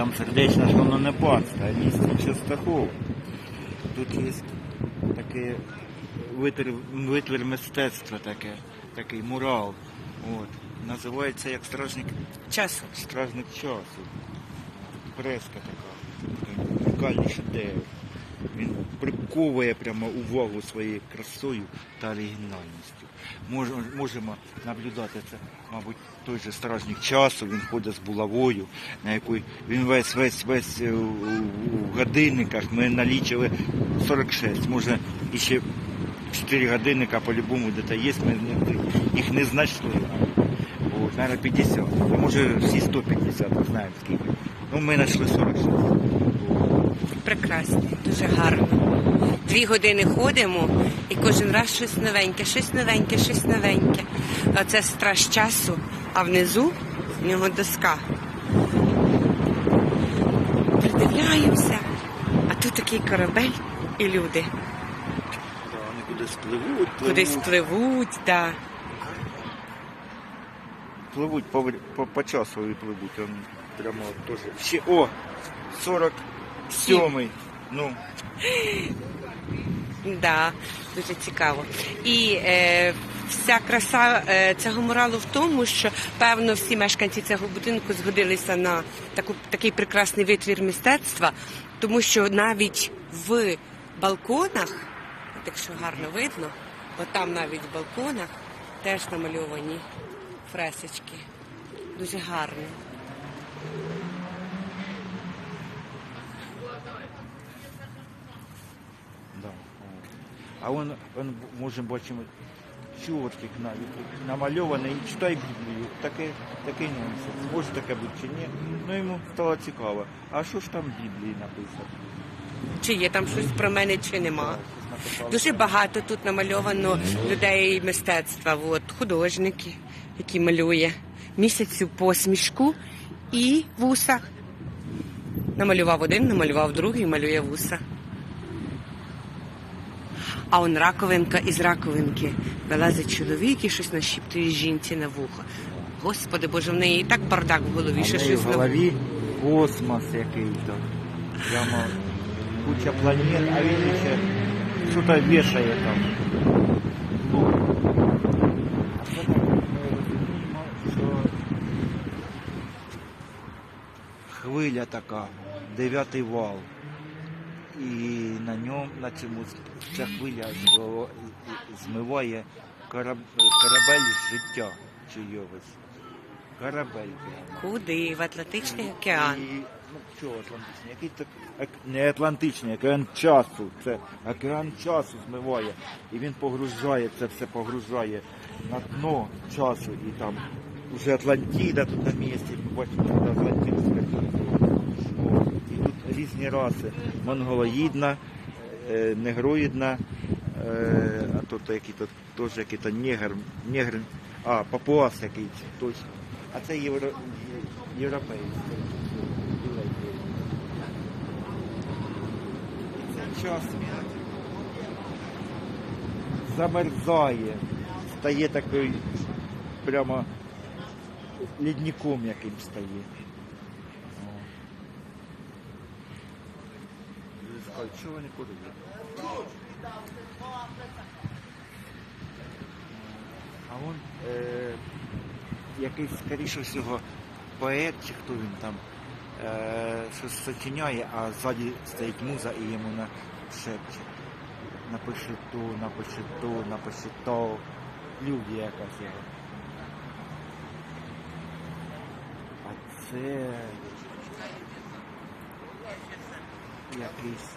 там сердечно, ж воно не паста, а місце Частахов. Тут є такий витвір, витвір мистецтва таке, такий мурал. От. Називається як стражник, Часу. стражник часу. Преска така. Унікальний шедевр. Він приковує прямо увагу своєю красою та оригінальністю. Можемо наблюдати це, мабуть, той же стражник часу, він ходить з булавою, на якій він весь весь весь е, у, у годинниках. Ми налічили 46. Може, іще 4 годинника по-любому де є, ми їх не знайшли. От, наверное, 50. А може всі 150, не знаємо скільки. Ну, ми знайшли 46. Прекрасно, дуже гарно. Дві години ходимо і кожен раз щось новеньке, щось новеньке, щось новеньке. Оце страж часу, а внизу в нього доска. Придивляємося, а тут такий корабель і люди. Да, Вони кудись пливуть, пливуть. Кудись пливуть, да. Пливуть по, по, по часу і пливуть. Прямо теж. Ще, о, 47-й. Ну, Да, дуже цікаво. І е, вся краса е, цього муралу в тому, що певно всі мешканці цього будинку згодилися на таку, такий прекрасний витвір мистецтва, тому що навіть в балконах, якщо гарно видно, от там навіть в балконах теж намальовані фресочки. Дуже гарно. да. о. А он, он можемо бачимо чортик навіть намальований, і читай Біблію. Такий, такий нонсенс. Може таке бути чи ні. Ну йому стало цікаво. А що ж там в Біблії написано? Чи є там щось про мене, чи нема. Дуже багато тут намальовано людей мистецтва, от, художники, які малює місяцю посмішку і вуса. Намалював один, намалював другий, малює вуса. А он раковинка із раковинки вилазить чоловік і щось нашіптує жінці на вухо. Господи Боже, в неї і так бардак в голові, що щось в на голові космос який-то. Прямо куча планет, а він ще що-то вішає там. Ну, хвиля така, дев'ятий вал. І на ньому, на цьому ця хвиля змиває корабель життя чийогось. Корабель. куди? В Атлантичний океан. І, ну, чого Атлантичний? Який так не Атлантичний, океан часу. Це океан часу змиває. І він погружає, це все погружає на дно часу. І там вже Атлантида тут на місці, бачите, тут різні раси. Монголоїдна, е, негроїдна, е, а тут який то теж який то негр, негр, а, папуас якийсь, точно. А це євро, європейський. Це час замерзає, стає такий прямо лідником яким стає. О. Люди скажуть, чого ви не ходите? А он е, якийсь, скоріше всього, поет, чи хто він там, е, щось сочиняє, а ззаді стоїть муза і йому на шепче. Напиши то, напиши то, напиши то. Люб'я якась його. А це якийсь,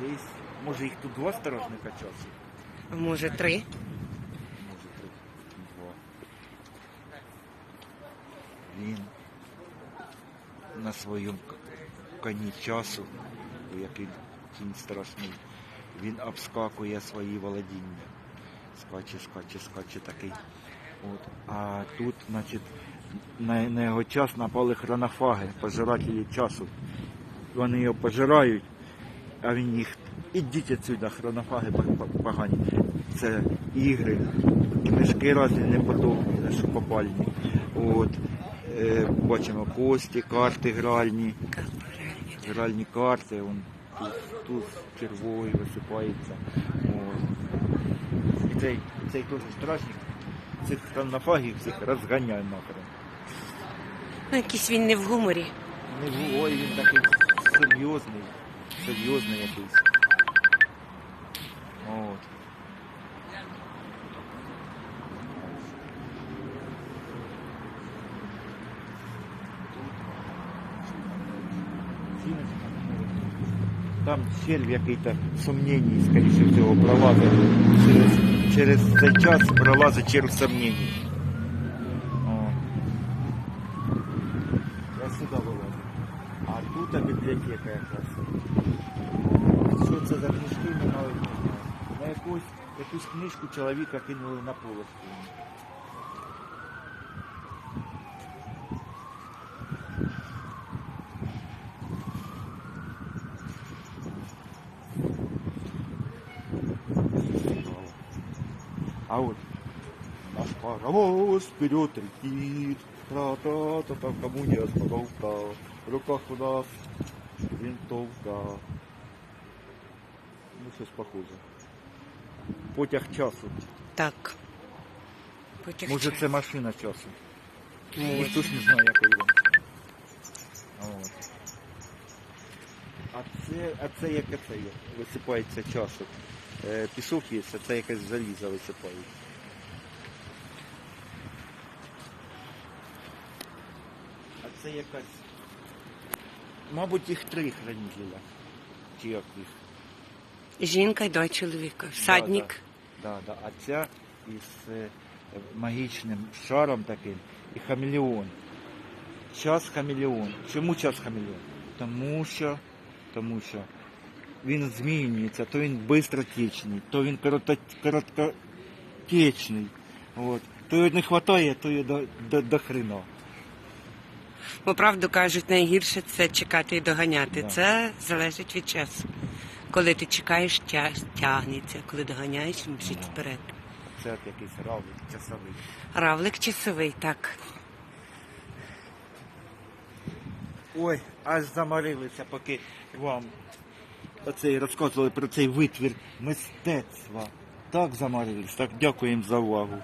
якийсь, може їх тут два сторожника часу? Може, три. Може тут два. Він на своєму коні часу, який кінь страшний, він обскакує свої володіння. Скаче, скаче, скаче такий. От. А тут, значить, на, на його час напали хронофаги, пожирателі часу. Вони його пожирають, а він їх. Ідіть отсюда, хронофаги погані. Це ігри, книжки разні неподобні, що попальні. От. Е, бачимо кості, карти гральні, гральні карти, вон, тут, тут червою висипається. От. І цей, цей теж страшник, цих хронофагів всіх розганяє нахрен. Ну, якийсь він не в гуморі. Не було, ой, він такий серйозний, серйозний якийсь. От. Там червь який-то сумнівний, скоріше всього, пролазить. Через, через цей час пролазить червь сумнівний. А тут бібліотека якраз. Що це за книжки, ми навіть не знаємо. На якусь, якусь книжку чоловіка кинули на полоску. А вот наш паровоз вперед летит, тра-та-та-та, кому не остановка, В руках у нас винтовка. Ну, щось похоже. Потяг часу. Так. Потяг Може часу. це машина часу. Може. Я точно не знаю, якої вона. От. А це, а це яке це є? Висипається часу. Е, пісок є, а це якесь залізо висипають. А це якась. Мабуть, їх три хранителя. Чи як їх? Жінка й два чоловіка. Всадник. Да, да. А ця із е, магічним шаром таким і хамелеон. Час хамелеон. Чому час хамелеон? Тому що, тому що він змінюється, то він бистротечний, то він короткотечний. От. То його не вистачає, то його до, до, до хрена. Бо правду кажуть, найгірше це чекати і доганяти. Це залежить від часу. Коли ти чекаєш, тя- тягнеться, коли доганяєш, він вперед. Це якийсь равлик часовий. Равлик часовий, так. Ой, аж заморилися, поки вам оцей розказували про цей витвір мистецтва. Так заморились. Так дякуємо за увагу.